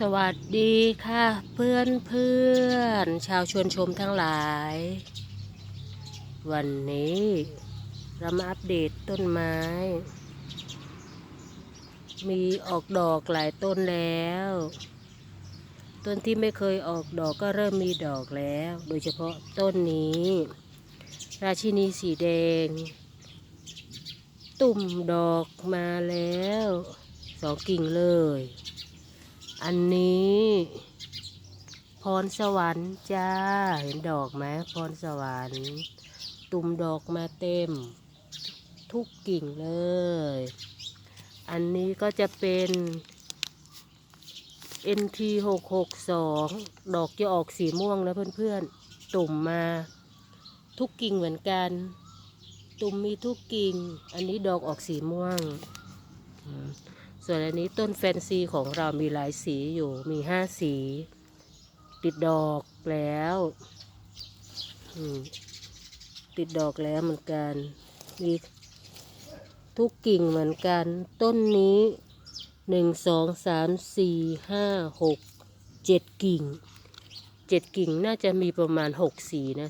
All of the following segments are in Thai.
สวัสดีค่ะ เพื่อนเพื่อนชาวชวนชมทั้งหลาย วันนี้เรามาอัปเดตต้นไม้ มีออกดอกหลายต้นแล้ว ต้นที่ไม่เคยออกดอกก็เริ่มมีดอกแล้ว โดยเฉพาะต้นนี้ ราชินีสีแดง ตุ่มดอกมาแล้วสองกิ่งเลย อันนี้พรสวรรค์จ้า เห็นดอกไหมพรสวรรค์ ตุ่มดอกมาเต็ม ทุกกิ่งเลย อันนี้ก็จะเป็น NT 6 6 2ดอกจะออกสีม่วงนะเพื่อนๆ ตุ่มมาทุกกิ่งเหมือนกัน ตุ่มมีทุกกิ่ง อันนี้ดอกออกสีม่วง ส่วนอันนี้ต้นแฟนซีของเรามีหลายสีอยู่มีห้าสี ติดดอกแล้วติดดอกแล้วเหมือนกันมีทุกกิ่งเหมือนกัน ต้นนี้หนึ่งสองสามสี่ห้าหกเจ็ดกิ่งเจ็ดกิ่งน่าจะมีประมาณหกสีนะ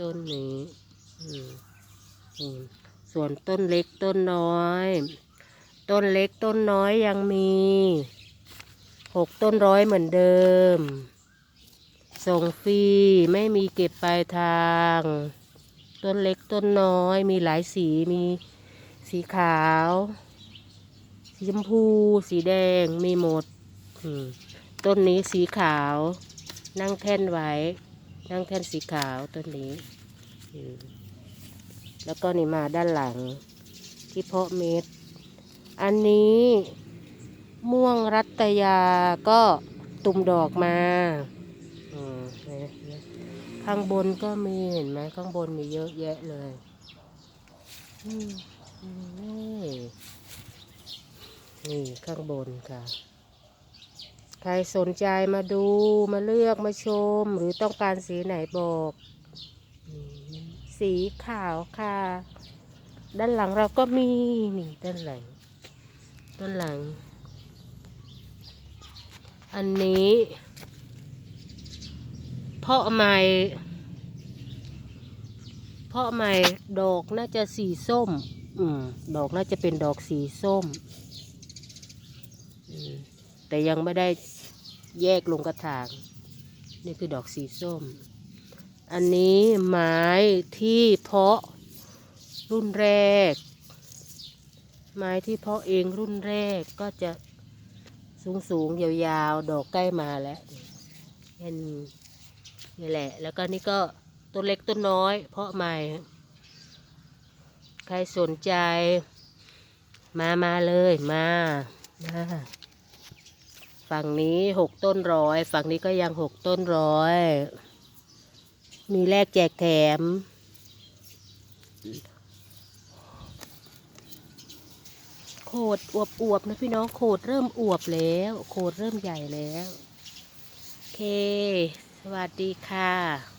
ต้นนี้ส่วนต้นเล็กต้นน้อย ต้นเล็กต้นน้อยยังมีหกต้นร้อยเหมือนเดิม ส่งฟรีไม่มีเก็บปลายทาง ต้นเล็กต้นน้อยมีหลายสีมีสีขาว สีชมพู สีแดงมีหมด ต้นนี้สีขาว นั่งแท่นไว้ นั่งแท่นสีขาวต้นนี้ แล้วก็นี่มาด้านหลังที่เพาะเม็ด อันนี้ม่วงรัตยาก็ตุ่มดอกมาข้างบนก็มีเห็นไหมข้างบนมีเยอะแยะเลยนี่นี่ข้างบนค่ะ ใครสนใจมาดูมาเลือกมาชม หรือต้องการสีไหนบอก สีขาวค่ะ ด้านหลังเราก็มีนี่ด้านหลัง ด้านหลัง อันนี้เพาะใหม่เพาะใหม่ดอกน่าจะสีส้ม อืม ดอกน่าจะเป็นดอกสีส้มอืมแต่ยังไม่ได้แยกลงกระถาง นี่คือดอกสีส้ม อันนี้ไม้ที่เพาะรุ่นแรก ไม้ที่เพาะเองรุ่นแรกก็จะสูงสูงยาวๆ ดอกใกล้มาแล้วเห็นนี่แหละ แล้วก็นี่ก็ต้นเล็กต้นน้อย เพาะใหม่ ใครสนใจ มามาเลยมามาฝั่งนี้หกต้นร้อย ฝั่งนี้ก็ยังหกต้นร้อย มีแลกแจกแถม โขดอวบอวบนะพี่น้องโขดเริ่มอวบแล้ว โขดเริ่มใหญ่แล้ว โอเค สวัสดีค่ะ